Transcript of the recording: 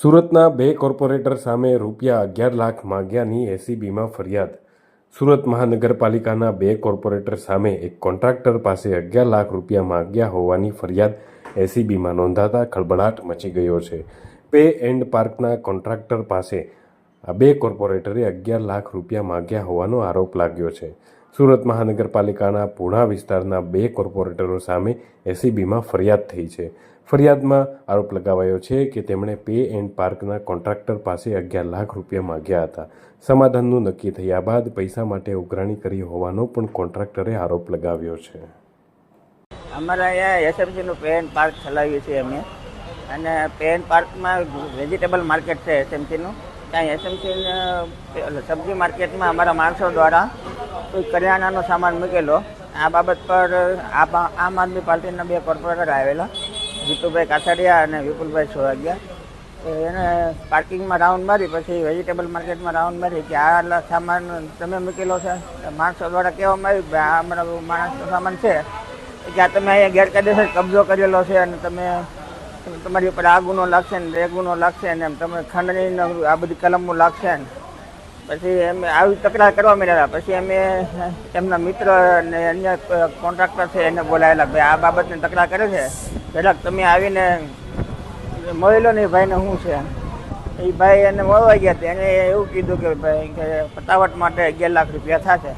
સુરતના બે કોર્પોરેટર સામે રૂપિયા અગિયાર લાખ માગ્યાની એસીબીમાં ફરિયાદ. સુરત મહાનગરપાલિકાના બે કોર્પોરેટર સામે એક કોન્ટ્રાક્ટર પાસે અગિયાર લાખ રૂપિયા માગ્યા હોવાની ફરિયાદ એસીબીમાં નોંધાતા ખળબળાટ મચી ગયો છે. પે એન્ડ પાર્કના કોન્ટ્રાક્ટર પાસે આ બે કોર્પોરેટરે અગિયાર લાખ રૂપિયા માગ્યા હોવાનો આરોપ લાગ્યો છે. સુરત મહાનગરપાલિકાના પૂણા વિસ્તારના બે કોર્પોરેટરો સામે એસીબીમાં ફરિયાદ થઈ છે. ફરિયાદમાં આરોપ લગાવાયો છે કે તેમણે પે એન્ડ પાર્કના કોન્ટ્રાક્ટર પાસે અગિયાર લાખ રૂપિયા માગ્યા હતા. સમાધાનનું નક્કી થયા બાદ પૈસા માટે ઉઘરાણી કરી હોવાનો પણ કોન્ટ્રાક્ટરે આરોપ લગાવ્યો છે. અમારા અહીંયા એસએમસીનું એન્ડ પાર્ક ચલાવીએ છીએ અમે અને પે એન્ડ પાર્કમાં વેજીટેબલ માર્કેટ છે એસએમસીનું. ત્યાં એસએમસી સબ્જી માર્કેટમાં અમારા માણસો દ્વારા કરિયાણાનો સામાન મૂકેલો. આ બાબત પર આમ આદમી પાર્ટીના બે કોર્પોરેટર આવેલા, જીતુભાઈ કાછડિયા અને વિપુલભાઈ સોહાગિયા. એને પાર્કિંગમાં રાઉન્ડ મારી, પછી વેજીટેબલ માર્કેટમાં રાઉન્ડ મારી કે આ સામાન તમે મૂકેલો છે. માણસો દ્વારા કહેવામાં આવ્યું કે આ અમારા માણસનો સામાન છે. કે આ તમે અહીંયા ગેરકાયદેસર કબજો કરેલો છે અને તમે તમારી ઉપર આ ગુનો લાગશે ને એ ગુનો લાગશે ને એમ. તમે ખંડણી આ બધી કલમો લાગશે ને. પછી એમ આવી તકરાર કરવા માંડ્યા પછી અમે એમના મિત્ર અને અન્ય કોન્ટ્રાક્ટર છે એને બોલાયેલા ભાઈ આ બાબતને તકરાર કરે છે. પહેલાં તમે આવીને મળેલો નહીં ભાઈને શું છે એ ભાઈ એને મળવા ગયા હતા. એને એવું કીધું કે ભાઈ કે પતાવટ માટે અગિયાર લાખ રૂપિયા થશે.